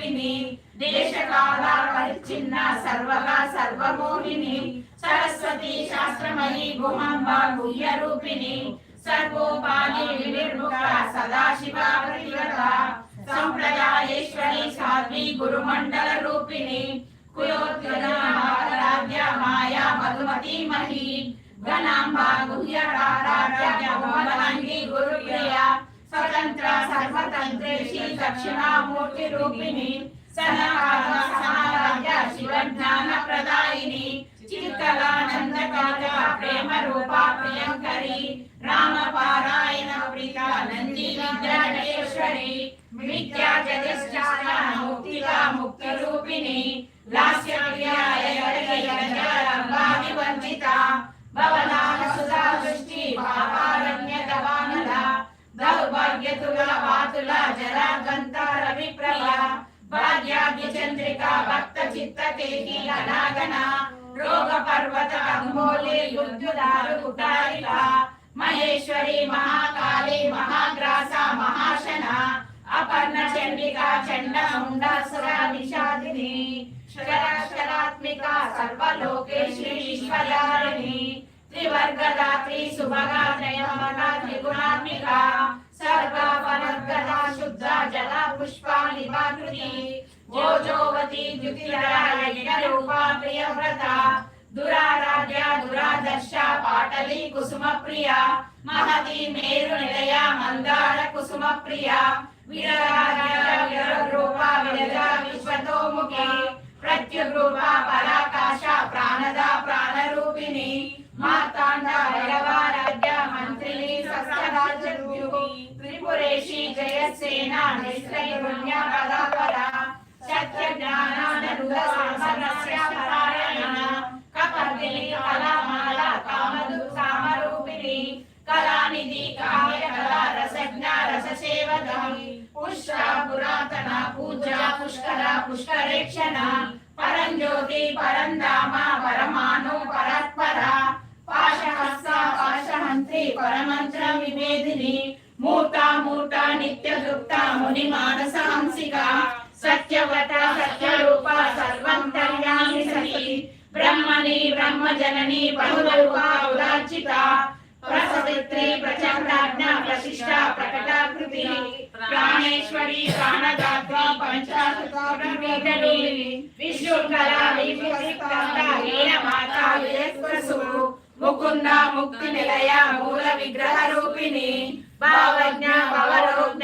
రూపిణి దేశకాల పరిచ్ఛిన్న సర్వగా సర్వమోహిని సరస్వతి శాస్త్రమణి గుహంబ గుహ్య రూపిణి సర్వోపాధి వినిర్ముఖ సదాశివ ప్రతిగత సంప్రదాయేశ్వరి సాధ్వి గురుమండల రూపిణి కుయోద్గణ మహారాజ్య మాయా మధుమతి మహి గణాంబ గుహ్యరారాధ్య మోహనంగి గురుప్రియ స్వతంత్ర दक्षिणामूर्ति रूपिणी सनकाला समाराध्य शिवज्ञान प्रदायिनी चित्कला భాగ్యాగ్య చంద్రిక భక్త చిత్త కేకి గణాగణ రోగ పర్వత అంబోలి యుద్ధదారు కుటారిక మహేశ్వరి మహాకాళి మహాగ్రాస మహాశన అపర్ణ చండిక చండ ముండాసుర నిషాదిని శరాక్షరాత్మిక సర్వలోకేశ్వరి ఈశ్వర్యారిణి ఓజోవతి ప్రియవ్రత. దురారాధ్య దురాదర్శ పాటలి కుసుమ ప్రియ మహతి మేరు నిలయ మందార కుసుమ ప్రియ విశ్వతోముఖి. పరాకాశ ప్రాణద ప్రాణరూపిణి. మార్తాండ భైరవారాధ్య మంత్రిని త్రిపురేషి జయసేన నిశ్చైరుణ్య పదాపర. పుష్కర పుష్కరేక్షణ. పరం జ్యోతి పరం పరంధామ పరమాను పరత్పర పాశహస్త పాశహంత్రి పరమంత్ర వివేదిని మూర్త మూర్త నిత్య గుప్త ముని మానస హంసిక. సత్యవ్రత సత్యరూప సర్వం కళ్యాణి సఖి. బ్రహ్మణి బ్రహ్మజనని బహురూప ఉదార్చిత ప్రసవిత్రి ప్రచండాజ్ఞ ప్రశిష్ట ప్రకటాకృతి. ప్రాణేశ్వరి ప్రాణదాత ముకుంద ముక్తి నిలయ మూల విగ్రహ రూపిణి భావజ్ఞ భవరోజ్ఞ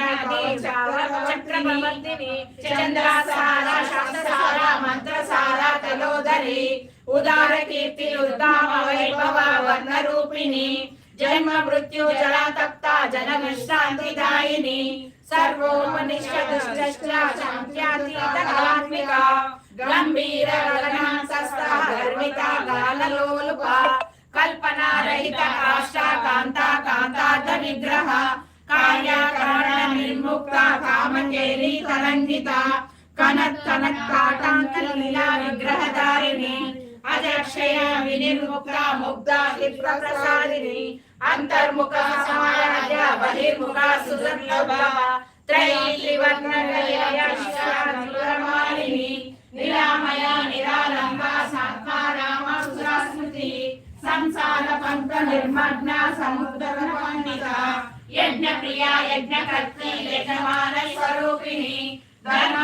చంద్రసార శాస్త్రసార మంత్రసార తలోదరి ఉదార కీర్తి ఉద్దామ వైభవ వర్ణ రూపిణి జన్మ మృత్యు జలాతప్త జన విశ్రాంతి దాయిని సర్వోపనిష్ట దుష్టశ్చ శాంత్యాతీత కళాత్మిక గంభీర గగనాంతస్థ గర్విత గాలలోలుప కల్పనా రహిత కాష్ట కాంత కాంతార్థ విగ్రహ కార్యకరణ నిర్ముక్త కామకేలి తరంగిత కనత్ కనత్ కాటాంతలీలా విగ్రహధారిణి అజక్షయ వినిర్ముక్త ముగ్ధ విప్రసాదిని అంతర్ముఖ సమారాధ్య బహిర్ముఖ సుదుర్లభ నిరామయ నిరాలంబ సాత్మారామ సురాస్మృతి. సంసార నిర్మగ్న సముద్ర పండిత. యజ్ఞ ప్రియ యజమాన స్వరూపిణి. విప్రప్రియ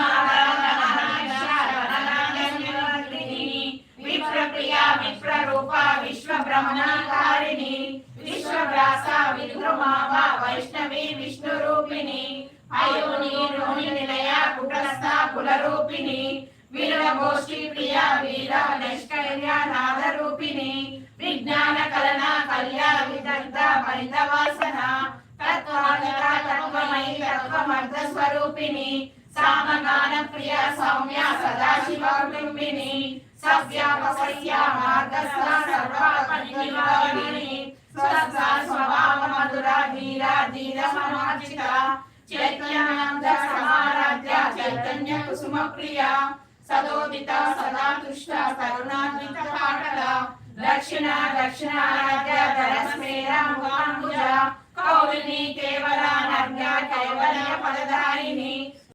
బ్రహ్మణాకారిణి విశ్వవ్యాస విద్రుమావ వైష్ణవి విష్ణు రూపిణి అయోని రోహిణి నిలయ కుటస్థ కులరూపిణి. వీర గోష్ఠి ప్రియ వీర నైష్కర్య నాద రూపిణి విజ్ఞాన కలన కళ్యాణ విదగ్ధ పరిత వాసన తత్వాధిక తత్వమయి తత్వమర్ధ స్వరూపిణి సామగాన ప్రియ సౌమ్య సదాశివ కుటుంబిని సవ్యాపసయ్య మార్గస్థ సర్వాపరివారిణి స్వస్థ స్వభావ మధుర ధీర ధీర చైతన్యానంద సమారాధ్య చైతన్య కుసుమ ప్రియ సదోదిత సదా తుష్ట కరుణాన్విత పాటల దక్షిణ దక్షిణారాధ్య ధరస్మేర ముఖాంబుజ కౌలిని